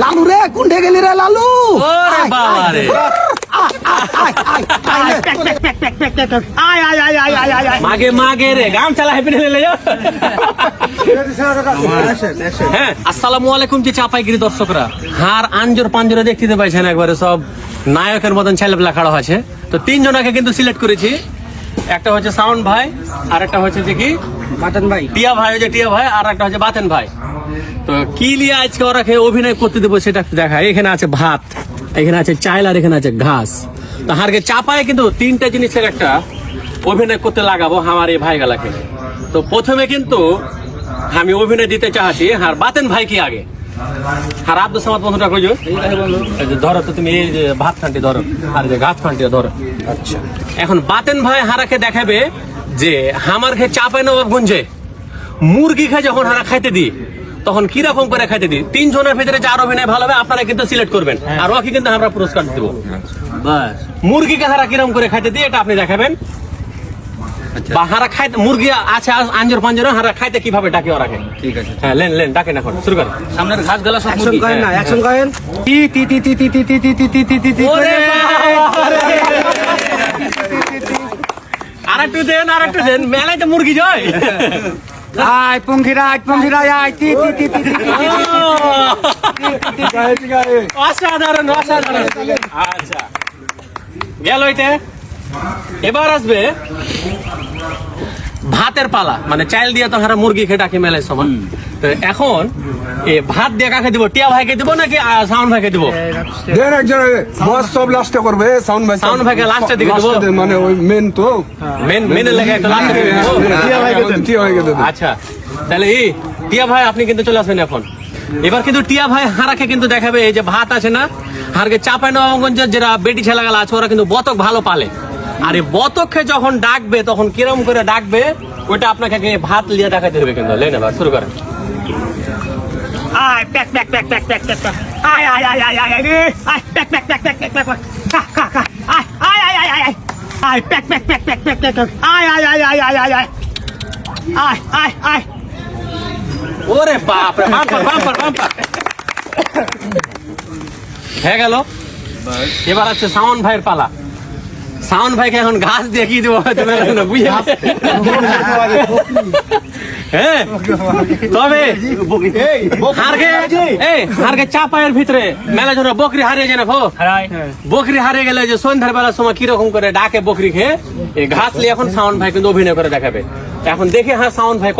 লালু রে কুন্ঠে গেলি রে লালু। ওরে আয়, বাবা আয়, রে। আয়, আয়, আয়, আয়, মাগে মাগে রে গাম চালা হেপি নিলে হ্যাঁ আসসালামু আলাইকুম যে চাপাইগিরি দর্শকরা। হার আঞ্জর পাঞ্জরে দেখতে পাইছেন একবারে সব নায়কের মতন ছেলেপেলা খাড়া আছে তো তিনজনকে কিন্তু সিলেক্ট করেছি। একটা হচ্ছে সাউন্ড ভাই আর একটা হচ্ছে যে কি? বাতেন ভাই। টিয়া ভাই হচ্ছে টিয়া ভাই আর একটা হচ্ছে বাতেন ভাই। তো কি নিয়ে আজকে ওরা খেয়ে অভিনয় করতে দেবো সেটা দেখা। এখানে আছে ভাত এখানে আছে চাইল আর এখানে আছে ঘাস। তো হারকে চাপায় কিন্তু তিনটা জিনিসের একটা অভিনয় করতে লাগাবো আমার এই ভাই গালাকে তো প্রথমে কিন্তু আমি অভিনয় দিতে চাচ্ছি আর বাতেন ভাই কি আগে? আর আব্দুল সামাদ বন্ধুটা কইছো যে ধরো তো তুমি এই যে ভাত খান্টি ধরো আর যে ঘাস খান্টি ধরো। আচ্ছা। এখন বাতেন ভাই হারাকে দেখাবে যে হামার খেয়ে চাপায় নবাব গুঞ্জে। মুরগি খাই যখন হারা খাইতে দিই তখন কীরকম করে খাইতে দিই? তিনজনের ভিতরে যার অভিনয় ভালো হবে আপনারা কিন্তু সিলেক্ট করবেন। আর ওকে কিন্তু আমরা পুরস্কার দিব। বাস। মুরগিকে হারা কীরকম করে খাইতে দিই এটা আপনি দেখাবেন। বা হারা খাইতে মুরগি আছে আঞ্জর পাঞ্জর হারা খাইতে কীভাবে ডাকে ওরাকে ঠিক আছে হ্যাঁ লেন লেন ডাকেন এখন শুরু করেন সামনের ঘাস গালা সব মুরগি করেন না হ্যাঁ, অ্যাকশন করেন টি টি টি টি টি টি টি টি টি টি টি টি ওরে আরেকটু দেন আরেকটু দেন মেলায় তো মুরগি জয় আয় পঙ্খিরাজ পঙ্খিরাজ আয় টি টি টি টি টি টি অসাধারণ অসাধারণ আচ্ছা গেল এটা এবার আসবে ভাতের পালা। মানে চাইল দিয়ে তো হারা মুরগি খেয়ে ডাকে মেলায় সমান তো এখন এ ভাত দিয়ে কাকে দিব? টিয়া ভাইকে দিব নাকি সাউন্ড ভাইকে দিব? দেন একজন বস সব লাস্টে করবে সাউন্ড ভাই। Sound ভাইকে এর দিকে দেবো? মানে ওই মেন তো। মেন মেনে লেগে একটা লাস্টে দিয়ে দিব। টিয়া ভাইকে দেন। টিয়া ভাইকে দেন। আচ্ছা। তাহলে এই টিয়া ভাই আপনি কিন্তু চলে আসবেন এখন। এবার কিন্তু টিয়া ভাই হারাকে কিন্তু দেখাবে এই যে ভাত আছে না হারকে চাপায় নবগঞ্জের যারা বেটি ছেলেগুলো আছে ওরা কিন্তু বতক ভালো পালে। আর এই বতককে যখন ডাকবে তখন কিরম করে ডাকবে ওইটা আপনাকে আগে ভাত লিয়ে দেখাতে হবে কিন্তু লেন এবার শুরু করেন আয় প্যাক প্যাক প্যাক প্যাক প্যাক প্যাক আয় আয় আয় আয় আয় আয় আয় প্যাক প্যাক প্যাক প্যাক প্যাক প্যাক খা খা খা আয় আয় আয় আয় আয় আয় প্যাক প্যাক প্যাক প্যাক প্যাক প্যাক আয় আয় আয় আয় আয় আয় আয় আয় আয় আয় ওরে বাপ রে বাম্পার বাম্পার বাম্পার হয়ে গেল এবার আছে সাউন্ড ভাইয়ের পালা সাউন্ড ভাইকে এখন ঘাস দিয়ে দেবো হয়তো মেলা না বুঝে হ্যাঁ তবে হারকে এই হারকে চাপায়ের ভিতরে মেলা বকরি হারিয়ে যায় না ভো? বকরি হারিয়ে গেলে যে সন্ধ্যার বেলার সময় কীরকম করে ডাকে বকরি খেয়ে এই ঘাস নিয়ে এখন সাউন্ড ভাই কিন্তু অভিনয় করে দেখাবে। এখন দেখে হ্যাঁ সাউন্ড ভাই